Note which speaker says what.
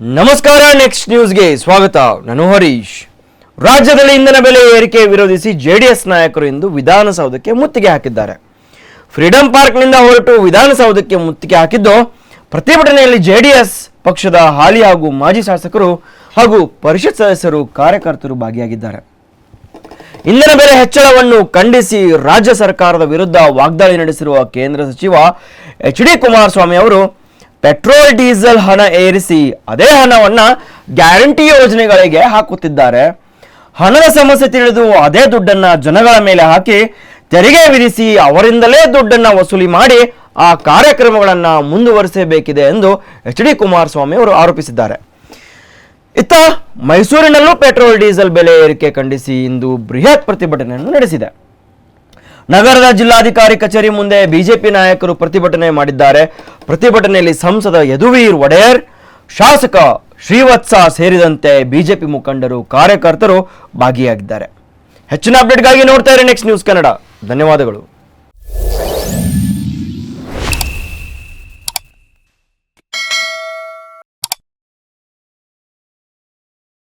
Speaker 1: ನಮಸ್ಕಾರ ನೆಕ್ಸ್ಟ್ ನ್ಯೂಸ್ಗೆ ಸ್ವಾಗತ. ನಾನು ಹರೀಶ್. ರಾಜ್ಯದಲ್ಲಿ ಇಂಧನ ಬೆಲೆ ಏರಿಕೆ ವಿರೋಧಿಸಿ ಜೆಡಿಎಸ್ ನಾಯಕರು ಇಂದು ವಿಧಾನಸೌಧಕ್ಕೆ ಮುತ್ತಿಗೆ ಹಾಕಿದ್ದಾರೆ. ಫ್ರೀಡಂ ಪಾರ್ಕ್ನಿಂದ ಹೊರಟು ವಿಧಾನಸೌಧಕ್ಕೆ ಮುತ್ತಿಗೆ ಹಾಕಿದ್ದು ಪ್ರತಿಭಟನೆಯಲ್ಲಿ ಜೆಡಿಎಸ್ ಪಕ್ಷದ ಹಾಲಿ ಹಾಗೂ ಮಾಜಿ ಶಾಸಕರು ಹಾಗೂ ಪರಿಷತ್ ಸದಸ್ಯರು ಕಾರ್ಯಕರ್ತರು ಭಾಗಿಯಾಗಿದ್ದಾರೆ. ಇಂಧನ ಬೆಲೆ ಹೆಚ್ಚಳವನ್ನು ಖಂಡಿಸಿ ರಾಜ್ಯ ಸರ್ಕಾರದ ವಿರುದ್ಧ ವಾಗ್ದಾಳಿ ನಡೆಸಿರುವ ಕೇಂದ್ರ ಸಚಿವ ಎಚ್ ಡಿ ಕುಮಾರಸ್ವಾಮಿ ಅವರು ಪೆಟ್ರೋಲ್, ಡೀಸೆಲ್ ಹಣ ಏರಿಸಿ ಅದೇ ಹಣವನ್ನ ಗ್ಯಾರಂಟಿ ಯೋಜನೆಗಳಿಗೆ ಹಾಕುತ್ತಿದ್ದಾರೆ. ಹಣದ ಸಮಸ್ಯೆ ತಿಳಿದು ಅದೇ ದುಡ್ಡನ್ನ ಜನಗಳ ಮೇಲೆ ಹಾಕಿ ತೆರಿಗೆ ವಿಧಿಸಿ ಅವರಿಂದಲೇ ದುಡ್ಡನ್ನ ವಸೂಲಿ ಮಾಡಿ ಆ ಕಾರ್ಯಕ್ರಮಗಳನ್ನು ಮುಂದುವರಿಸಬೇಕಿದೆ ಎಂದು ಎಚ್ ಡಿ ಕುಮಾರಸ್ವಾಮಿ ಅವರು ಆರೋಪಿಸಿದ್ದಾರೆ. ಇತ್ತ ಮೈಸೂರಿನಲ್ಲೂ ಪೆಟ್ರೋಲ್, ಡೀಸೆಲ್ ಬೆಲೆ ಏರಿಕೆ ಖಂಡಿಸಿ ಇಂದು ಬೃಹತ್ ಪ್ರತಿಭಟನೆಯನ್ನು ನಡೆಸಿದೆ. ನಗರದ ಜಿಲ್ಲಾಧಿಕಾರಿ ಕಚೇರಿ ಮುಂದೆ ಬಿಜೆಪಿ ನಾಯಕರು ಪ್ರತಿಭಟನೆ ಮಾಡಿದ್ದಾರೆ. ಪ್ರತಿಭಟನೆಯಲ್ಲಿ ಸಂಸದ ಯದುವೀರ್ ಒಡೆಯರ್, ಶಾಸಕ ಶ್ರೀವತ್ಸ ಸೇರಿದಂತೆ ಬಿಜೆಪಿ ಮುಖಂಡರು, ಕಾರ್ಯಕರ್ತರು ಭಾಗಿಯಾಗಿದ್ದಾರೆ. ಹೆಚ್ಚಿನ ಅಪ್ಡೇಟ್ಗಾಗಿ ನೋಡ್ತಾ ಇರಿ ನೆಕ್ಸ್ಟ್ ನ್ಯೂಸ್ ಕನ್ನಡ ಧನ್ಯವಾದಗಳು.